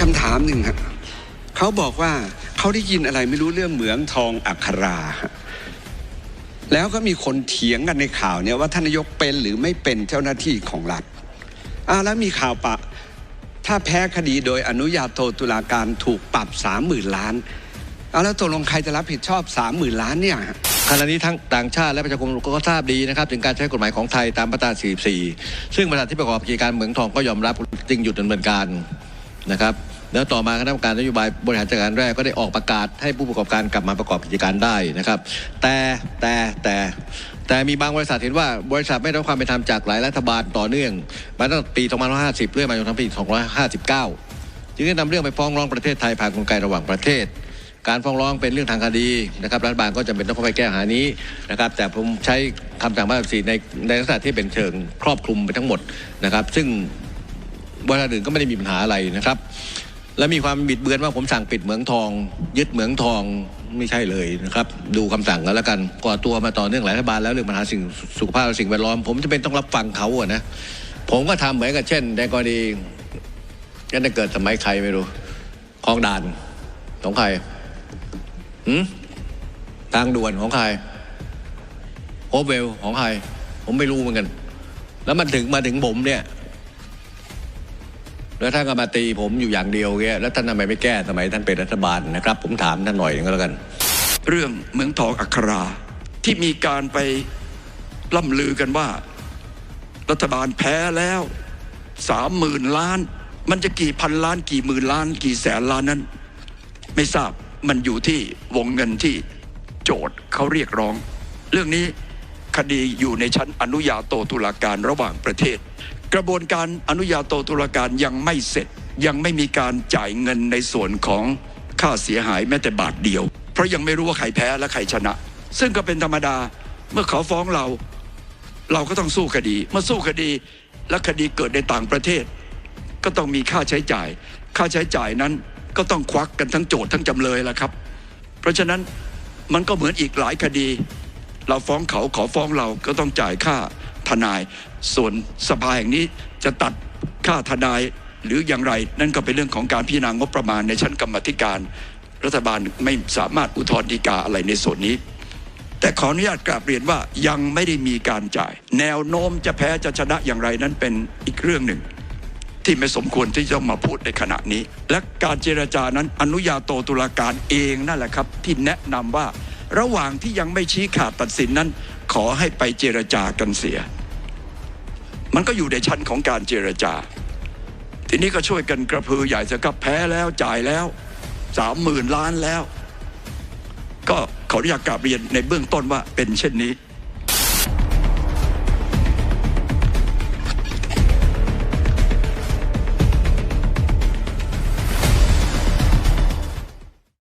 คำถามหนึ่งฮะเขาบอกว่าเขาได้ยินอะไรไม่รู้เรื่องเหมืองทองอัคราแล้วก็มีคนเถียงกันในข่าวเนี่ยว่าท่านนายกเป็นหรือไม่เป็นเจ้าหน้าที่ของรัฐอ่าแล้วมีข่าวปะ ถ้าแพ้คดีโดยอนุญาโตตุลาการถูกปรับสามหมื่นล้านเอาแล้วตกลงใครจะรับผิดชอบสามหมื่นล้านเนี่ยขณะนี้ทั้งต่างชาติและประชาคมก็ทราบดีนะครับ ถึงการใช้กฎหมายของไทยตามมาตรา44 ซึ่งบริษัทที่ประกอบกิจการเหมืองทองก็ยอมรับจึงหยุดดำเนินการ นะครับแล้วต่อมาคณะกรรมการนโยบายบริหารจัดการแรกก็ได้ออกประกาศให้ผู้ประกอบการกลับมาประกอบกิจการได้นะครับ แต่แต่แต่แต่มีบางบริษัทเห็นว่าบริษัทไม่ได้รับความเป็นธรรมจากหลายรัฐบาลต่อเนื่องมาตั้งแต่ปี 2550 เรื่อยมาจนถึงปี 2559 จึงได้นำเรื่องไปฟ้องร้องประเทศไทยผ่านกลไกระหว่างประเทศ การฟ้องร้องเป็นเรื่องทางคดีนะครับรัฐบาลก็จำเป็นต้องเข้าไปแก้หานี้นะครับแต่ผมใช้คำสั่งมาตราสีในในลักษณะที่เป็นเชิงครอบคลุมไปทั้งหมดนะครับ ซึ่ง บริษัทอื่นก็ไม่ได้มีปัญหาอะไรนะครับ และมีความบิดเบือนว่าผมสั่งปิดเหมืองทอง ยึดเหมืองทองไม่ใช่เลยนะครับ ดูคำสั่งกันแล้วกันก่อตัวมาต่อเนื่องหลายรัฐบาลแล้วเรื่องปัญหาสิ่งสุขภาพและสิ่งแวดล้อม ผมจะเป็นต้องรับฟังเขาอะนะผมก็ทำเหมือนกับเช่นในกรณีก็ได้เกิดสมัยใครไม่รู้คลองด่านของใครหืมทางด่วนของใครโฮเวลของใครผมไม่รู้เหมือนกัน แล้วมันถึงมาถึงผมเนี่ย แล้วท่านก็มาตีผมอยู่อย่างเดียวเงี้ยแล้วท่านทำไมไม่แก้สมัยท่านเป็นรัฐบาลนะครับ ผมถามท่านหน่อยหนึงก็แล้วกัน เรื่องเมืองทองอัคราที่มีการไปล่ำลือกันว่า รัฐบาลแพ้แล้วสามหมื่นล้าน มันจะกี่พันล้าน กี่หมื่นล้าน กี่แสนล้านนั้น ไม่ทราบมันอยู่ที่วงเงินที่โจทย์เขาเรียกร้อง เรื่องนี้คดีอยู่ในชั้นอนุญาโตตุลาการระหว่างประเทศ กระบวนการอนุญาโตตุลาการยังไม่เสร็จยังไม่มีการจ่ายเงินในส่วนของค่าเสียหายแม้แต่บาทเดียว เพราะยังไม่รู้ว่าใครแพ้และใครชนะ ซึ่งก็เป็นธรรมดาเมื่อเขาฟ้องเรา เราก็ต้องสู้คดี เมื่อสู้คดีและคดีเกิดในต่างประเทศ ก็ต้องมีค่าใช้จ่าย ค่าใช้จ่ายนั้นก็ต้องควักกันทั้งโจทย์ทั้งจำเลยละครับ เพราะฉะนั้นมันก็เหมือนอีกหลายคดี เราฟ้องเขาขอฟ้องเราก็ต้องจ่ายค่า ทนาย ส่วนสภาแห่งนี้จะตัดค่าทนายหรืออย่างไร นั่นก็เป็นเรื่องของการพิจารณางบประมาณในชั้นกรรมธิการ รัฐบาลไม่สามารถอุทธรณ์ฎีกาอะไรในส่วนนี้ แต่ขออนุญาตกราบเรียนว่ายังไม่ได้มีการจ่าย แนวโน้มจะแพ้จะชนะอย่างไรนั้นเป็นอีกเรื่องหนึ่ง ที่ไม่สมควรที่จะมาพูดในขณะนี้ และการเจรจานั้นอนุญาโตตุลาการเองนั่นแหละครับ ที่แนะนำว่าระหว่างที่ยังไม่ชี้ขาดตัดสินนั้น ขอให้ไปเจรจากันเสีย มันก็อยู่ในชั้นของการเจรจา ทีนี้ก็ช่วยกันกระพือใหญ่สครับแพ้แล้วจ่ายแล้วสามหมื่นล้านแล้ว ก็ขออนุญาตกราบเรียนในเบื้องต้นว่าเป็นเช่นนี้